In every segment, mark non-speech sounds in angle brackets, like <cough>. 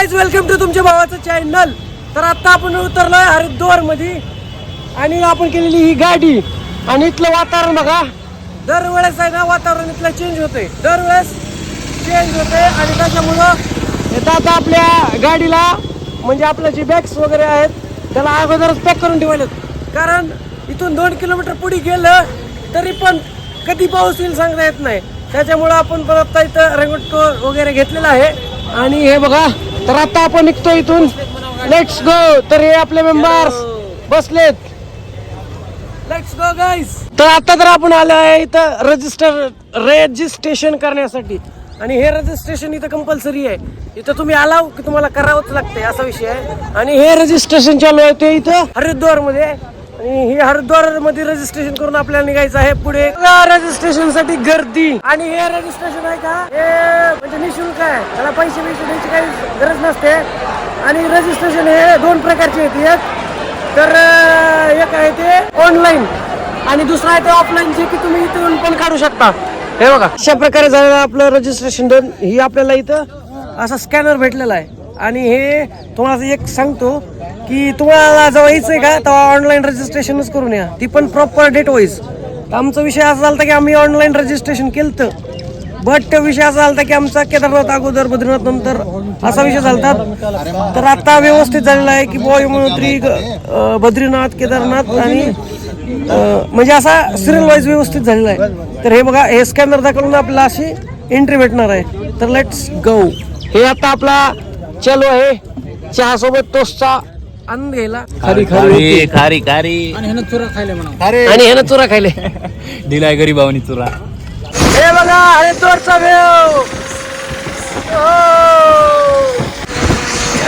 Guys welcome to तुमच्या भावाचं channel तर आता आपण उतरलोय हरिद्वारमध्ये आणि आपण केलेली ही गाडी. आणि इथलं वातावरण बघा. दरवेळेस आहे ना वातावरण इथलं चेंज होते दरवेळेस चेंज होते आणि त्याच्यामुळं येतात आता आपल्या गाडीला म्हणजे आपल्या जे बॅग्स वगैरे आहेत त्याला अगोदरच पॅक करून ठेवायलेत कारण इथून दोन किलोमीटर पुढे गेलं तरी पण कधी पाऊस येईल सांगता येत नाही. त्याच्यामुळं आपण परत इथं रेनकोट वगैरे घेतलेला आहे. आणि हे बघा तर आता आपण निघतो इथून. लेट्स गो तर हे आपले मेंबर्स बसलेत. लेट्स गो गाईस तर आता तर आपण आलो आहे इथं रजिस्टर रजिस्ट्रेशन करण्यासाठी. आणि हे रजिस्ट्रेशन इथं कंपल्सरी आहे. इथं तुम्ही आलाव की तुम्हाला करावंच लागतंय असा विषय आहे. आणि हे रजिस्ट्रेशन चालू आहे ते इथं हरिद्वारमध्ये आणि हे हरिद्वारमध्ये रजिस्ट्रेशन करून आपल्याला निघायचं आहे पुढे. रजिस्ट्रेशनसाठी गर्दी. आणि हे रजिस्ट्रेशन आहे का? हे म्हणजे निशुल्क आहे. त्याला पैसे पैसे द्यायची काही गरज नसते. आणि रजिस्ट्रेशन हे दोन प्रकारचे आहेत. एक तर एक आहे ते ऑनलाईन आणि दुसरं आहे ते ऑफलाईन जे की तुम्ही इथून पण काढू शकता. हे बघा. अशा प्रकारे झालेलं आपलं रजिस्ट्रेशन डन ही आपल्याला इथं असा स्कॅनर भेटलेला आहे. आणि हे तुम्हाला एक सांगतो की तुम्हाला जेव्हा आहे का तेव्हा ऑनलाईन रजिस्ट्रेशनच करून या. ती पण प्रॉपर डेट वाईज तर आमचा विषय असा झाला की आम्ही ऑनलाईन रजिस्ट्रेशन केलं बट विषय असा झाला की आमचा केदारनाथ अगोदर बद्रीनाथ नंतर असा विषय झाला तर आता व्यवस्थित झालेला आहे की बुवा यमुनोत्री बद्रीनाथ केदारनाथ आणि म्हणजे असा सिरियल वाईज व्यवस्थित झालेला आहे. तर हे बघा हे स्कॅनर दाखवून आपल्याला अशी एंट्री भेटणार आहे. तर लेट्स गो हे आता आपला चालू आहे चहा सोबत टोस्टचा आनंद घ्यायला. खरी खारी खारी खारी आणि ह्यानं चुरा खायले दिलाय गरीबावनी चुरा हे बघा हरिद्वारचा वेव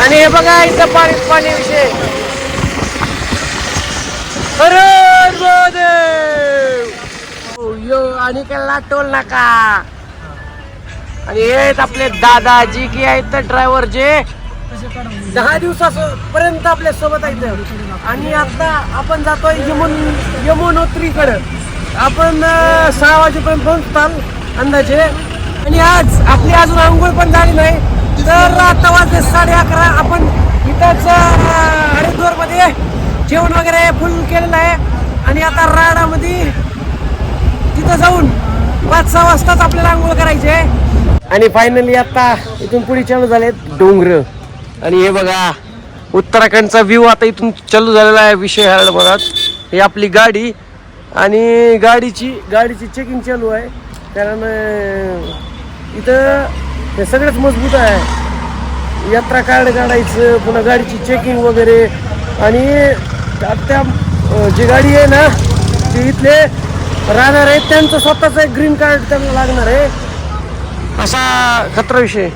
आणि हे बघा इथं पाणी पाणी विषय ओ, यो आणि केला टोल नाका. आणि हे आहेत आपले दादाजी की आहेत ड्रायव्हर जे दहा दिवसापर्यंत आपल्यासोबत आहेत. आणि आता आपण जातोय यमुन यमुनोत्रीकडे. आपण सहा वाजेपर्यंत पोहोचताल अंदाजे. आणि आज आपली अजून आंघोळ पण झाली नाही. तर आता वाजले साडे अकरा. आपण इथंच हरिद्वारमध्ये जेवण वगैरे फुल केलेलं आहे. आणि आता राडामध्ये तिथं जाऊन पाच सहा वाजताच आपल्याला आंघोळ करायची आहे. आणि फायनली आता इथून पुढे चालू झालेत डोंगर. आणि हे बघा उत्तराखंडचा व्ह्यू आता इथून चालू झालेला आहे विषय हरड बघा ही आपली गाडी आणि गाडीची गाडीची चेकिंग चालू आहे. कारण इथं हे सगळंच मजबूत आहे. यात्रा कार्ड काढायचं पुन्हा गाडीची चेकिंग वगैरे. आणि त्या जी गाडी आहे ना ती इथले राहणार आहेत. त्यांचं स्वतःचं एक ग्रीन कार्ड त्यांना लागणार आहे. असा खतरा विषय.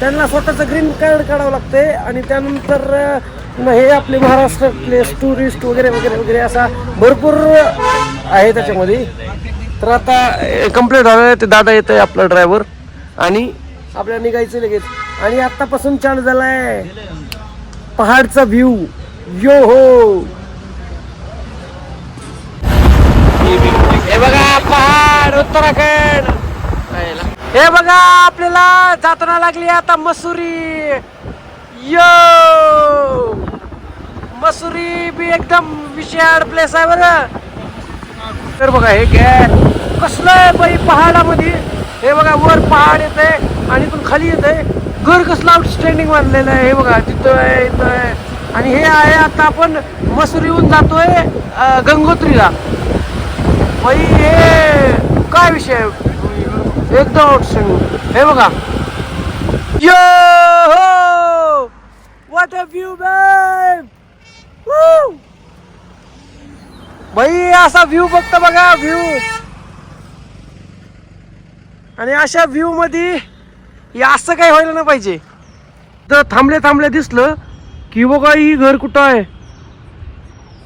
त्यांना स्वतःचं ग्रीन कार्ड काढावं लागते आणि त्यानंतर हे आपले महाराष्ट्रातले टुरिस्ट वगैरे वगैरे वगैरे असा भरपूर आहे त्याच्यामध्ये. तर आता कंप्लेंट झालं आहे ते दादा येत आहे आपला ड्रायव्हर आणि आपल्याला निघायचं लगेच. आणि आत्तापासून चालू झाला आहे पहाडचा व्ह्यू यो हो पहाड उत्तराखंड. हे बघा आपल्याला जाताना लागली आता मसुरी. यो! मसुरी बी एकदम विशाळ प्लेस आहे बरं. तर बघा हे काय कसलं आहे बाई पहाडामध्ये? हे बघा वर पहाड येते आणि इथून खाली येते घर कसलं आउटस्टँडिंग बांधलेलं आहे. हे बघा तिथं आहे इथं आहे. आणि हे आहे आता आपण मसुरीहून जातोय गंगोत्रीला. बाई हे काय विषय एकदम ऑप्शन हे बघा. यो हो! व्हॉट अ व्ह्यू बॅम बाई असा व्ह्यू बघतो बघा व्ह्यू आणि अशा व्ह्यू मध्ये असं काही व्हायला नाही पाहिजे. तर थांबले थांबले दिसलं की बघा ही घर कुठं आहे?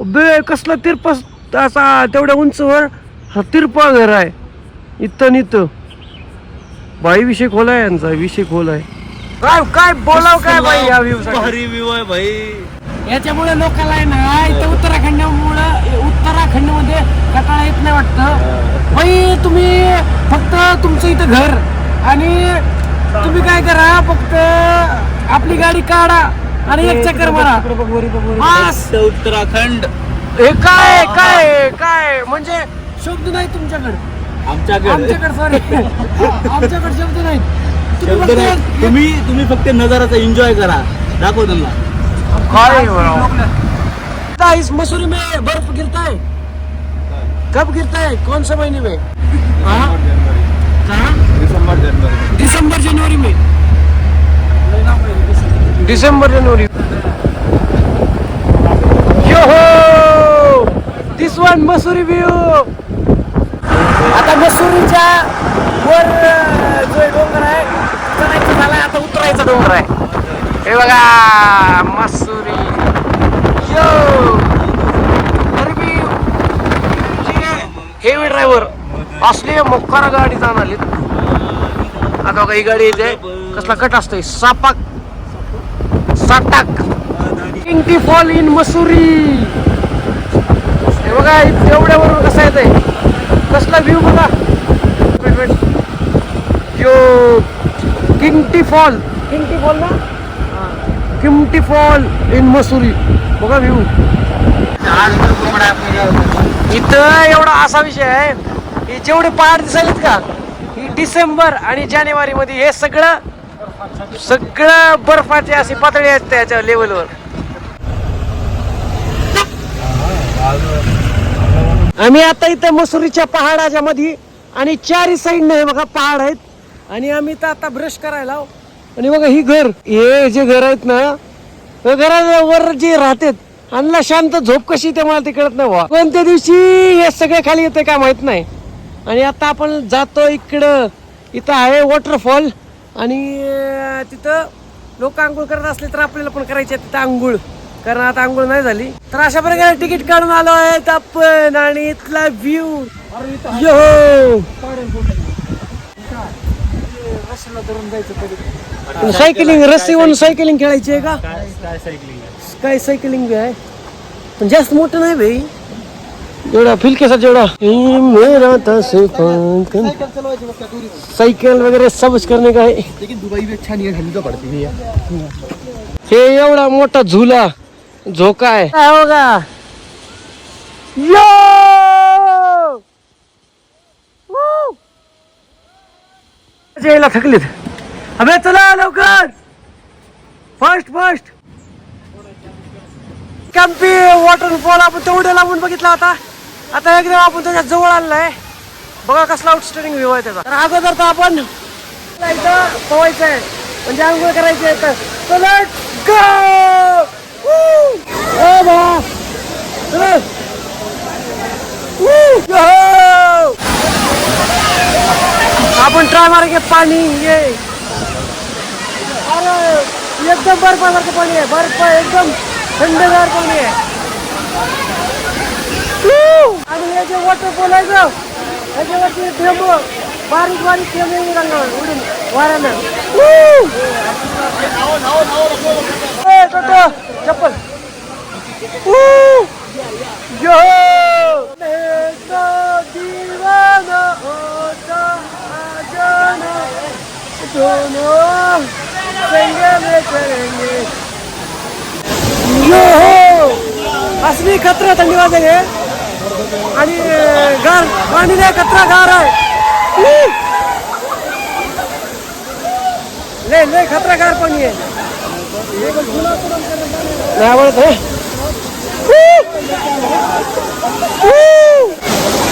बे कसलं तिरपस असा तेवढ्या उंचवर हा तिरपा घर आहे. इथं न इथं. बाई विषय खोल आहे यांचा विषय खोल आहे. काय काय बोलाव काय बाई या व्ह्यू भारी व्ह्यू आहे भाई. याच्यामुळे लोकांना आहे ना इथं उत्तराखंडमुळे उत्तराखंडमध्ये कटाळा येत नाही वाटतं. बाई तुम्ही फक्त तुमचं इथं घर आणि तुम्ही काय करा फक्त आपली गाडी काढा आणि एक चक्कर मारा. उत्तराखंड. हे काय काय काय? म्हणजे शब्द नाही तुमच्याकडे. आमच्याकडे? आमच्याकडे सॉरी <laughs> आमच्याकडे शब्द नाही तुम्ही शब्द नाही. फक्त- तुम्ही तुम्ही फक्त नजाराचा एन्जॉय करा. दाखव त्यांना. क्या इस मसूरी में बर्फ गिरता है कब गिरता है कौन से महीने में? हाँ? कहाँ? दिसंबर जनवरी में. दिसंबर January yo this one Mussoorie view सुरूच्या वर जो डोंगर आहे चढायचं झालाय आता उतरायचा डोंगर आहे. हे बघा मसुरी यो! तरी हेवी ड्रायव्हर असली मोकार गाडी जाऊन आली आता बघा ही गाडी येते कसला कट असतोय. सापाक. साटाक किंग फॉल इन मसुरी हे बघा इथं कसं येतंय? कसला व्ह्यू बघा. यो किंगटी फॉल किंगटी फॉल ना? किंगटी फॉल इन मसुरी बघा व्ह्यू इथं एवढा असा विषय आहे. की जेवढे पहाड दिसायलेत का ही डिसेंबर आणि जानेवारी मध्ये हे सगळं सगळं बर्फाची अशी पातळी असते याच्या लेवलवर आम्ही आता इथं मसुरीच्या पहाडाच्या मध्ये आणि चारही साईडनं हे बघा पहाड आहेत. आणि आम्ही इथं आता ब्रश करायला आणि बघा ही घर हे जे घर आहेत ना घरावर जे राहतात आणला शांत झोप कशी ते मला ते कळत नाही बुवा. कोणत्या दिवशी हे सगळे खाली येते काय माहीत नाही. आणि आता आपण जातो इकडं इथं आहे वॉटरफॉल आणि तिथं लोक आंघोळ करत असले तर आपल्याला पण करायचे तिथं आंघोळ. कारण आता आंघोळ नाही झाली. तर अशा प्रकारे तिकीट काढून आलो आहेत आपण आणि इथला व्ह्यू यो! सायकलिंग रस्सीवरून सायकलिंग खेळायची आहे का? काय सायकलिंग बी आहे. पण जास्त मोठं नाही भाई. एवढा फिलकेसा जेवढा हे मेरा तसं सायकल वगैरे सबच करणे का है लेकिन दुबई भी अच्छा नहीं है ठंडी तो पड़ती है। हे एवढा मोठा झुला. झोका आहे काय हो का यो! Woo! यायला थकलीत. अबे चला लवकर. फास्ट फास्ट कॅम्पी वॉटरफॉल आपण तेवढे लांबून बघितला होता आता एकदम आपण त्याच्याजवळ आलेला बघा कसला आउटस्टँडिंग व्ह्यू आहे त्याचा. तर अगोदर तर आपण इथं पोवायचं आहे म्हणजे आंघोळ करायची आहे तर let's go! आपण ट्राय मारेंगे पाणी ये अरे एकदम बर्फासारखं पाणी आहे बर्फ एकदम थंडगार पाणी आहे आणि हे जे वॉटरफॉल आहे ना त्याच्यावरती थेंब बारीक बारीक थेंब येऊन रंगावर उडून वाऱ्यानं चप्पल. दोनों यो असली खतरा थंडी वाजेल हे. आणि गार पाणी लय खतरा गार आहे! लय लय खतरा गार पाणी आहे. नाही आवडत हे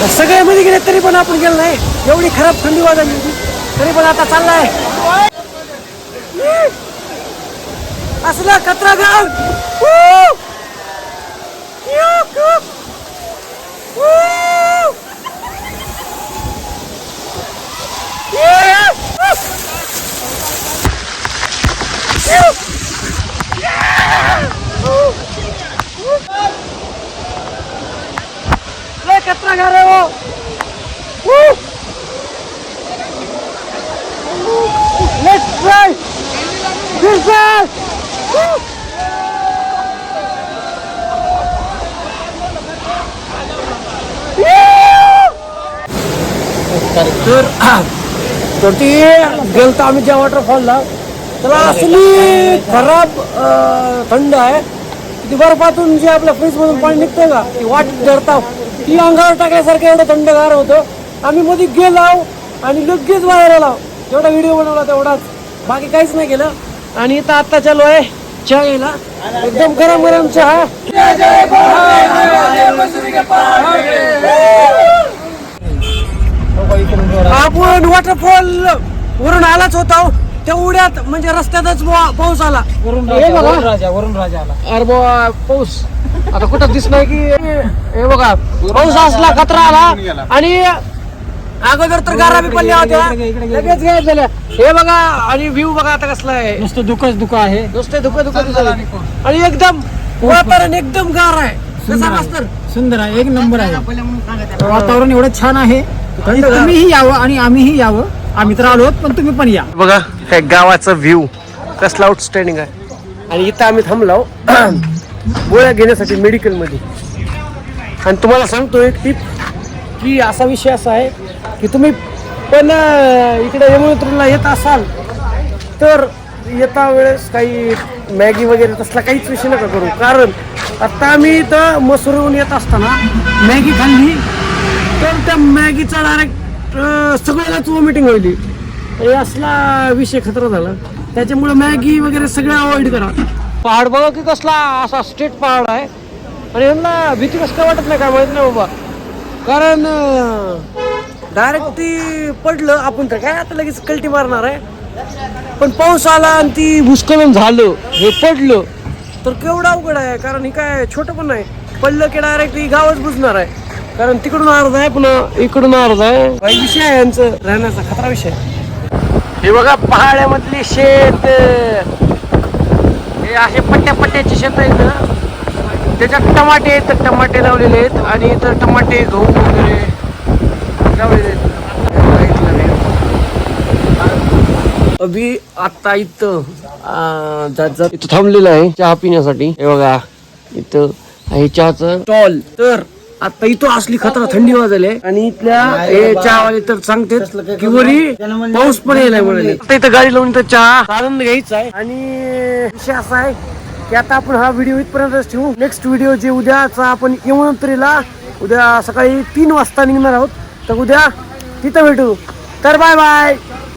सगळ्या मध्ये गेले तरी पण आपण गेलो नाही. एवढी खराब थंडी वाजली होती तरी पण आता चाललाय. असला कचरा गाव लय कचरा घर आहे हो Woo! Let's try this is Woo! Yeah! तर <clears throat> तर ती गेलतो आम्ही ज्या वॉटरफॉलला त्याला असली खराब थंड आहे. ती बर्फातून जे आपल्या फ्रीजमधून पाणी निघतंय का ती वाट धरता ती अंगावर टाकल्यासारखं एवढं थंडगार होतं. आम्ही मध्ये गेलो आणि लगेच बाहेर आलो. जेवढा व्हिडिओ बनवला तेवढाच. बाकी काहीच नाही केलं. आणि इथं आत्ता चालू आहे चहा घ्यायला. एकदम गरम गरम चहा आपण वॉटरफॉल वरून आलाच होता तेवढ्यात म्हणजे रस्त्यातच पाऊस आला. हे बघा. राजा वरून राजा आला. अरे बुवा पाऊस. आता कुठं दिसलाय की हे बघा पाऊस असला खतरा आला आणि अगोदर तर गारा बी पडल्या होत्या. लगेच गायब झाल्या. हे बघा आणि व्ह्यू बघा आता कसला आहे. नुसतं दुःखच दुःख आहे. नुसते धुकं धुकं दिसत आणि एकदम वातावरण एकदम गार आहे. कसा मास्तर? सुंदर आहे. एक नंबर आहे. वातावरण एवढं छान आहे. तुम्हीही यावं आणि आम्हीही यावं. आम्ही तर आलो पण तुम्ही पण या. बघा काय गावाचा व्ह्यू कसला आउटस्टँडिंग आहे. आणि इथं आम्ही थांबलो <clears throat> गोळ्या घेण्यासाठी मेडिकलमध्ये आणि तुम्हाला सांगतो एक टीप की असा विषय असा आहे की तुम्ही पण इकडे यमुनेत्रीला येत असाल तर येता वेळेस काही मॅगी वगैरे तसला काहीच विषय नका करू. कारण आता आम्ही इथं मसूरहून येत असताना मॅगी खाल्ली तर त्या मॅगीचा डायरेक्ट सगळ्यालाच वॉमिटिंग होईल असला विषय खतरा झाला. त्याच्यामुळे मॅगी वगैरे सगळं अवॉइड करा. पहाड बघा की कसला असा स्ट्रेट पहाड आहे. आणि यांना भीती कसं काय वाटत नाही काय माहीत नाही बाबा. कारण डायरेक्ट ती पडलं आपण तर काय आता लगेच कल्टी मारणार आहे. पण पाऊस आला आणि ती भूस्खलन झालं हे पडलं. तर केवढं अवघड आहे? कारण हे काय छोटं पण नाही. पडलं की डायरेक्ट ही गावच बुजणार आहे. कारण तिकडून अर्ध आहे पुन्हा इकडून अर्ध आहे. काही विषय आहे यांचं राहण्याचा खतरा विषय हे बघा पहाड्यामधली शेत. हे असे पट्ट्या पट्ट्याचे शेत आहेत ना. त्याच्यात टमाटे आहेत टमाटे लावलेले आहेत आणि इथं टमाटे गहू वगैरे लावलेले आहेत. बघितलं अभि आता इथं जात जात इथं थांबलेलं आहे चहा पिण्यासाठी. हे बघा इथं आहे चहाचं स्टॉल तर आता इथं असली खतरा थंडी वाजली आणि इथल्या हे चहावाले तर सांगते की वरी पाऊस पण यायला म्हणाले. आता इथं गाडी लावून इथं चहा आनंद घ्यायचा आहे. आणि विषय असा आहे की आता आपण हा व्हिडिओ इथपर्यंतच ठेवू. नेक्स्ट व्हिडिओ जे उद्याचा आपण यमुनोत्रीला उद्या सकाळी तीन वाजता निघणार आहोत. तर उद्या तिथं भेटू. तर बाय बाय